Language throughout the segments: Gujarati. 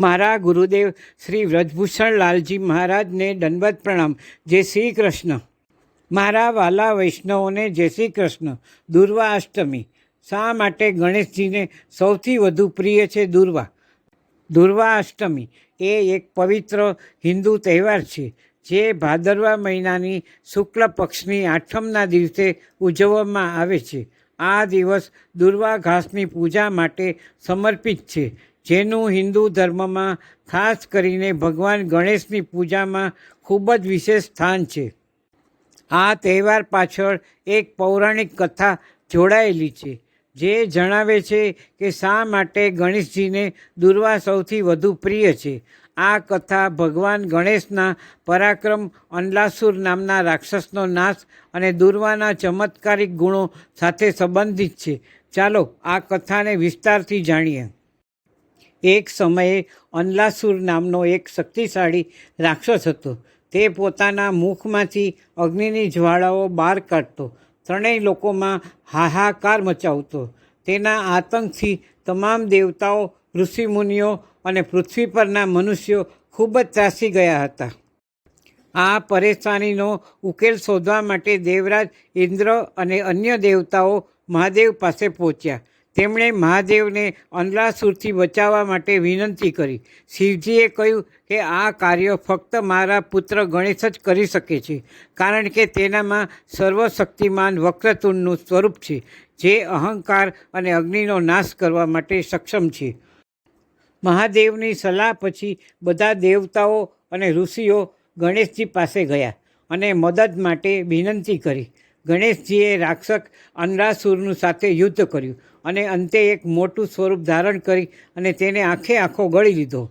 મારા ગુરુદેવ શ્રી વ્રજભૂષણ લાલજી મહારાજને દંડવત પ્રણામ. જય શ્રી કૃષ્ણ. મારા વાલા વૈષ્ણવોને જય શ્રી કૃષ્ણ. દુર્વા અષ્ટમી. શા માટે ગણેશજીને સૌથી વધુ પ્રિય છે દુર્વા? દુર્વા અષ્ટમી એ એક પવિત્ર હિન્દુ તહેવાર છે, જે ભાદરવા મહિનાની શુક્લ પક્ષની આઠમના દિવસે ઉજવવામાં આવે છે. આ દિવસ દુર્વા ઘાસની પૂજા માટે સમર્પિત છે, જેનું હિન્દુ ધર્મમાં ખાસ કરીને ભગવાન ગણેશની પૂજામાં ખૂબ જ વિશેષ સ્થાન છે. આ તહેવાર પાછળ એક પૌરાણિક કથા જોડાયેલી છે. જે જણાવે છે કે શા માટે ગણેશજીને દુર્વા સૌથી વધુ પ્રિય છે? આ કથા ભગવાન ગણેશના પરાક્રમ અનલાસુર નામના રાક્ષસનો નાશ અને દુર્વાના ચમત્કારિક ગુણો સાથે સંબંધિત છે. ચાલો આ કથાને વિસ્તારથી જાણીએ. એક સમયે અનલાસુર નામનો એક શક્તિશાળી રાક્ષસ હતો. તે પોતાના મુખમાંથી અગ્નિની જ્વાળાઓ બહાર કાઢતો ત્રણેય લોકોમાં હાહાકાર મચાવતો. તેના આતંકથી તમામ દેવતાઓ, ઋષિમુનિઓ અને પૃથ્વી પરના મનુષ્યો ખૂબ જ ત્રાસી ગયા હતા. આ પરેશાનીનો ઉકેલ શોધવા માટે દેવરાજ ઇન્દ્ર અને અન્ય દેવતાઓ મહાદેવ પાસે પહોંચ્યા. તેમણે મહાદેવને અંદલાસુરથી બચાવવા માટે વિનંતી કરી. શિવજીએ કહ્યું કે આ કાર્ય ફક્ત મારા પુત્ર ગણેશ જ કરી શકે છે, કારણ કે તેનામાં સર્વશક્તિમાન વક્રતુંડનું સ્વરૂપ છે, જે અહંકાર અને અગ્નિનો નાશ કરવા માટે સક્ષમ છે. મહાદેવની સલાહ પછી બધા દેવતાઓ અને ઋષિઓ ગણેશજી પાસે ગયા અને મદદ માટે વિનંતી કરી. ગણેશજીએ રાક્ષસ અંડાસુરનું સાથે યુદ્ધ કર્યું અને અંતે એક મોટું સ્વરૂપ ધારણ કરી અને તેને આખે આખો ગળી લીધો.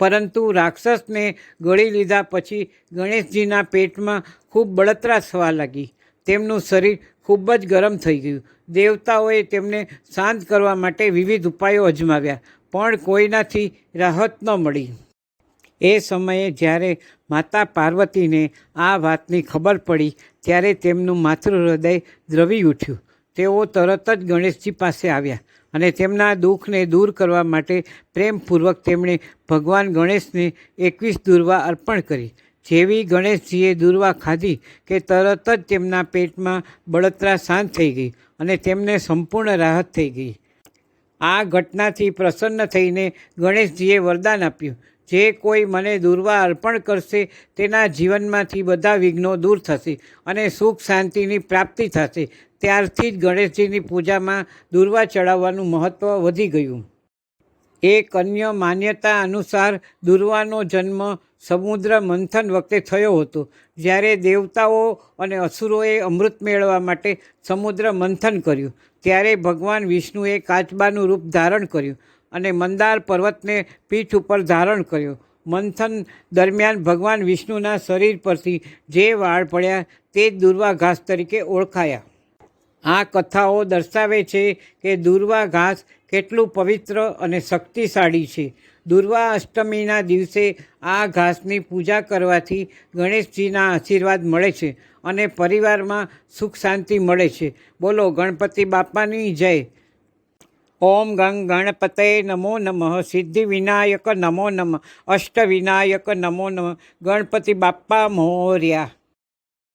પરંતુ રાક્ષસને ગળી લીધા પછી ગણેશજીના પેટમાં ખૂબ બળતરા થવા લાગી. તેમનું શરીર ખૂબ જ ગરમ થઈ ગયું. દેવતાઓએ તેમને શાંત કરવા માટે વિવિધ ઉપાયો અજમાવ્યા, પણ કોઈનાથી રાહત ન મળી. એ સમયે જ્યારે માતા પાર્વતીને આ વાતની ખબર પડી, ત્યારે તેમનું માતૃ હૃદય દ્રવી ઉઠ્યું. તેઓ તરત જ ગણેશજી પાસે આવ્યા અને તેમના દુઃખને દૂર કરવા માટે પ્રેમપૂર્વક તેમણે ભગવાન ગણેશને એકવીસ દુર્વા અર્પણ કરી. જેવી ગણેશજીએ દુર્વા ખાધી કે તરત જ તેમના પેટમાં બળતરા શાંત થઈ ગઈ અને તેમને સંપૂર્ણ રાહત થઈ ગઈ. આ ઘટનાથી પ્રસન્ન થઈને ગણેશજીએ વરદાન આપ્યું. જે કોઈ મને દુર્વા અર્પણ કરશે, તેના જીવનમાંથી બધા વિઘ્નો દૂર થશે અને સુખ શાંતિની પ્રાપ્તિ થશે. ત્યારથી જ ગણેશજીની પૂજામાં દુર્વા ચડાવવાનું મહત્ત્વ વધી ગયું. એક અન્ય માન્યતા અનુસાર દુર્વાનો જન્મ સમુદ્ર મંથન વખતે થયો હતો, જ્યારે દેવતાઓ અને અસુરોએ અમૃત મેળવવા માટે સમુદ્ર મંથન કર્યું. ત્યારે ભગવાન વિષ્ણુએ કાચબાનું રૂપ ધારણ કર્યું. અને મંદાર પર્વતને પીઠ ઉપર ધારણ કર્યો. મંથન દરમિયાન ભગવાન વિષ્ણુના શરીર પરથી જે વાળ પડ્યા તે દુર્વા ઘાસ તરીકે ઓળખાયા. આ કથાઓ દર્શાવે છે કે દુર્વા ઘાસ કેટલું પવિત્ર અને શક્તિશાળી છે. દુર્વા અષ્ટમીના દિવસે આ ઘાસની પૂજા કરવાથી ગણેશજીના આશીર્વાદ મળે છે અને પરિવારમાં સુખ શાંતિ મળે છે. બોલો, ગણપતિ બાપાની જય. ઓમ ગંગ ગણપતે નમો નમઃ સિદ્ધિ વિનાયક નમો નમઃ અષ્ટ વિનાયક નમો નમઃ ગણપતિ બાપ્પા મોર્યા